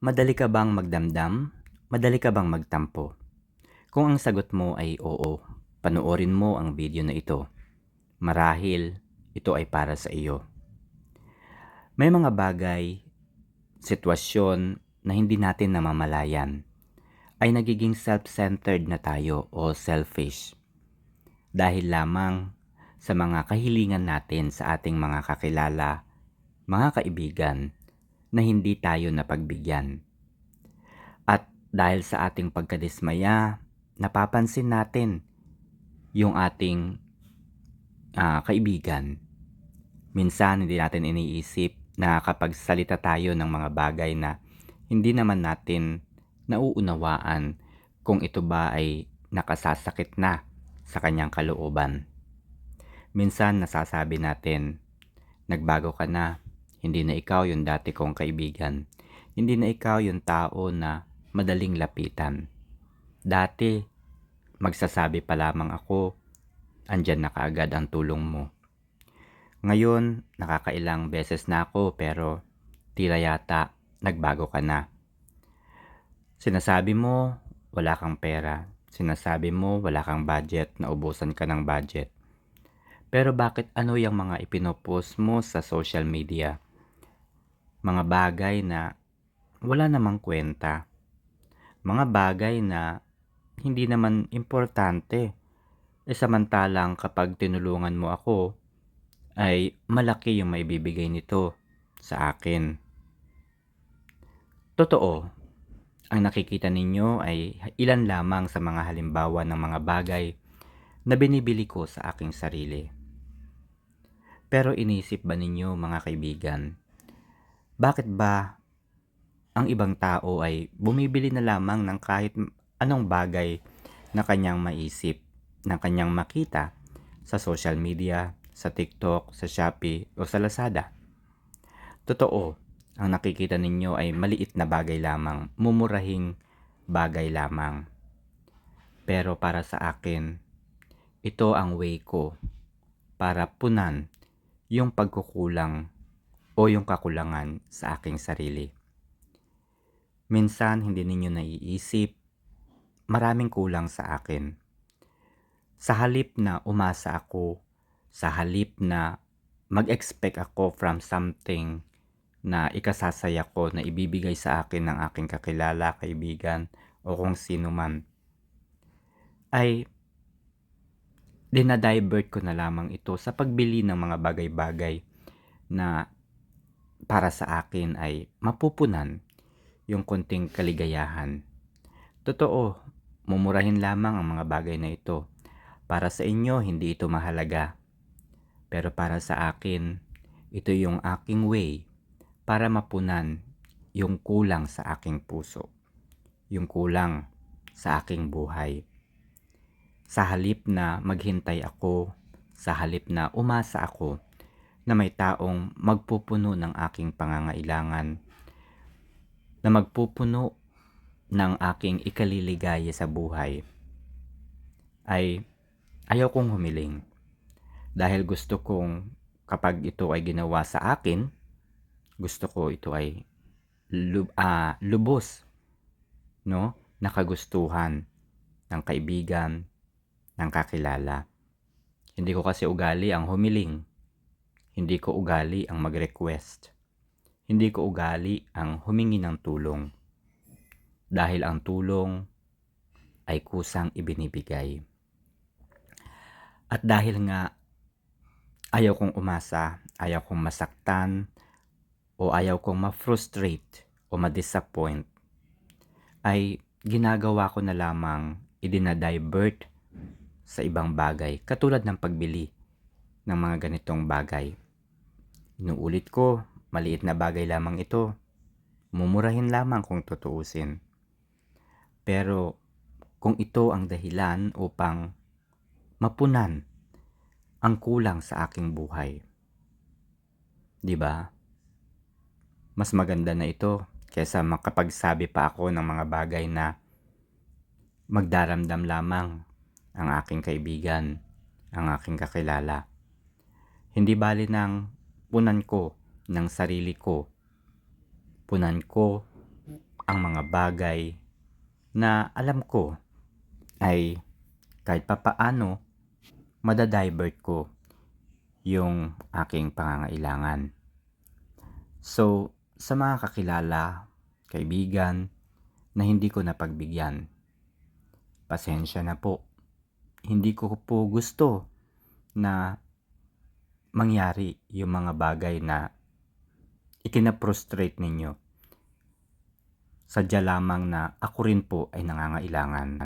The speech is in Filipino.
Madali ka bang magdamdam? Madali ka bang magtampo? Kung ang sagot mo ay oo, panoorin mo ang video na ito. Marahil ito ay para sa iyo. May mga bagay, sitwasyon na hindi natin namamalayan ay nagiging self-centered na tayo o selfish. Dahil lamang sa mga kahilingan natin sa ating mga kakilala, mga kaibigan, na hindi tayo napagbigyan. At dahil sa ating pagkadismaya, napapansin natin yung ating ah, kaibigan. Minsan hindi natin iniisip na kapag salita tayo ng mga bagay na hindi naman natin nauunawaan kung ito ba ay nakasasakit na sa kanyang kalooban. Minsan nasasabi natin, nagbago ka na, hindi na ikaw yung dati kong kaibigan. Hindi na ikaw yung tao na madaling lapitan. Dati, magsasabi pa lamang ako, andyan na kaagad ang tulong mo. Ngayon, nakakailang beses na ako pero tila yata nagbago ka na. Sinasabi mo, wala kang pera. Sinasabi mo, wala kang budget, naubusan ka ng budget. Pero bakit ano yung mga ipinopost mo sa social media? Mga bagay na wala namang kwenta. Mga bagay na hindi naman importante. E samantalang kapag tinulungan mo ako, ay malaki yung maibibigay nito sa akin. Totoo, ang nakikita ninyo ay ilan lamang sa mga halimbawa ng mga bagay na binibili ko sa aking sarili. Pero inisip ba ninyo mga kaibigan, bakit ba ang ibang tao ay bumibili na lamang ng kahit anong bagay na kanyang maisip, na kanyang makita sa social media, sa TikTok, sa Shopee o sa Lazada? Totoo, ang nakikita ninyo ay maliit na bagay lamang, mumurahing bagay lamang. Pero para sa akin, ito ang way ko para punan yung pagkukulang o yung kakulangan sa aking sarili. Minsan hindi ninyo naiisip, maraming kulang sa akin. Sa halip na umasa ako, sa halip na mag-expect ako from something na ikasasaya ko na ibibigay sa akin ng aking kakilala, kaibigan o kung sino man, ay dinadivert ko na lamang ito sa pagbili ng mga bagay-bagay na para sa akin ay mapupunan yung konting kaligayahan. Totoo, mumurahin lamang ang mga bagay na ito. Para sa inyo, hindi ito mahalaga. Pero para sa akin, ito yung aking way para mapunan yung kulang sa aking puso. Yung kulang sa aking buhay. Sa halip na maghintay ako, sa halip na umasa ako, na may taong magpupuno ng aking pangangailangan, na magpupuno ng aking ikaliligaya sa buhay, ay ayaw kong humiling. Dahil gusto kong kapag ito ay ginawa sa akin, gusto ko ito ay lub, ah, lubos, no? Nakagustuhan ng kaibigan, ng kakilala. Hindi ko kasi ugali ang humiling. Hindi ko ugali ang mag-request. Hindi ko ugali ang humingi ng tulong. Dahil ang tulong ay kusang ibinibigay. At dahil nga ayaw kong umasa, ayaw kong masaktan, o ayaw kong ma-frustrate o ma-disappoint, ay ginagawa ko na lamang idinadivert sa ibang bagay katulad ng pagbili ng mga ganitong bagay. Inuulit ko, maliit na bagay lamang ito. Mumurahin lamang kung tutuusin. Pero kung ito ang dahilan upang mapunan ang kulang sa aking buhay. 'Di ba? Mas maganda na ito kaysa makapagsabi pa ako ng mga bagay na magdaramdam lamang ang aking kaibigan, ang aking kakilala. Hindi bali ng punan ko ng sarili ko. Punan ko ang mga bagay na alam ko ay kahit papaano madadivert ko yung aking pangangailangan. So, sa mga kakilala, kaibigan, na hindi ko napagbigyan, pasensya na po. Hindi ko po gusto na mangyari yung mga bagay na ikinaprostrate ninyo. Sadya lamang na ako rin po ay nangangailangan.